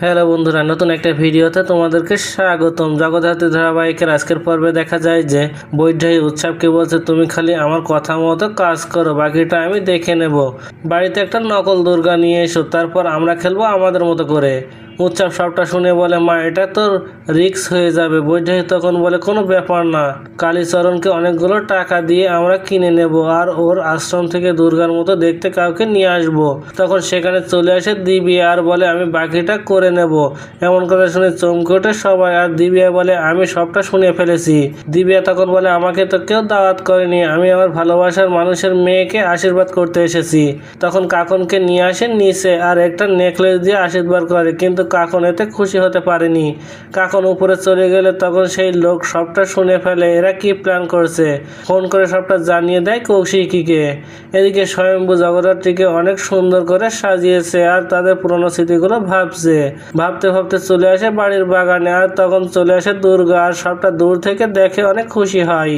Hello বন্ধুরা, নতুন একটা ভিডিওতে তোমাদেরকে স্বাগতম। জগদ্ধাত্রী ধারাবাহিকের আজকের পর্বে দেখা যায় যে বৈঠাই উৎসবকে বলছে, তুমি খালি আমার কথা মতো কাজ করো, বাকিটা আমি দেখে নেব। বাড়িতে একটা নকল দুর্গা নিয়ে এসো, তারপর আমরা খেলব আমাদের মতো করে। উৎসব সবটা শুনে বলে, মা, এটা তো রিক্স হয়ে যাবে। বৈঠাই তখন বলে, কোনো ব্যাপার না। কালীচরণকে অনেকগুলো টাকা দিয়ে আমরা কিনে নেব আর ওর আশ্রম থেকে দুর্গার মতো দেখতে কাউকে নিয়ে আসব। তখন সেখানে চলে আসে দিবি আর বলে, আমি বাকিটা করে নেব। এমন কথা শুনে চমকে ওঠে সবাই আর দিবিয়া বলে, আমি সবটা শুনে ফেলেছি। দিবিয়া তখন বলে, আমাকে তো কেউ দাওয়াত করেনি। আমি আমার ভালোবাসার মানুষের মেয়েকে আশীর্বাদ করতে এসেছি। তখন কাকনকে নিয়ে আসে নিচে আর একটা নেকলেস দিয়ে আশীর্বাদ করে। কিন্তু কাকন এতে খুশি হতে পারেনি। কাকন উপরে চলে গেলে তখন সেই লোক সবটা শুনে ফেলে, এরা কি প্ল্যান করছে? ফোন করে সবটা জানিয়ে দেয় কৌশিকীকে। এদিকে স্বয়ম্ভু জগদ্ধাত্রীকে অনেক সুন্দর করে সাজিয়েছে আর তাদের পুরনো স্মৃতিগুলো ভাবছে। ভাবতে ভাবতে চলে আসে বাড়ির বাগানে আর তখন চলে আসে দুর্গা আর সবটা দূর থেকে দেখে অনেক খুশি হয়।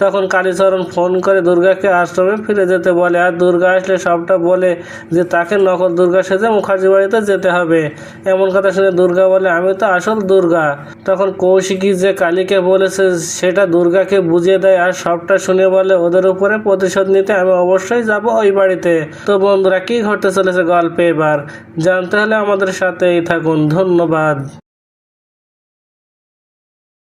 তখন কালীচরণ ফোন করে দুর্গাকে আশ্রমে ফিরে যেতে বলে আর দুর্গা আসলে সবটা বলে যে তাকে নকল দুর্গা সেজে মুখার্জি বাড়িতে যেতে হবে। এমন কথা শুনে দুর্গা বলে, আমি তো আসল দুর্গা। তখন কৌশিকী যে কালীকে বলেছে, সেটা দুর্গাকে বুঝিয়ে দেয় আর সবটা শুনে বলে, ওদের উপরে প্রতিশোধ নিতে আমি অবশ্যই যাব ওই বাড়িতে। তো বন্ধুরা, কি ঘটতে চলেছে গল্পে এবার? জানতে হলে আমাদের সাথেই থাকুন। ধন্যবাদ।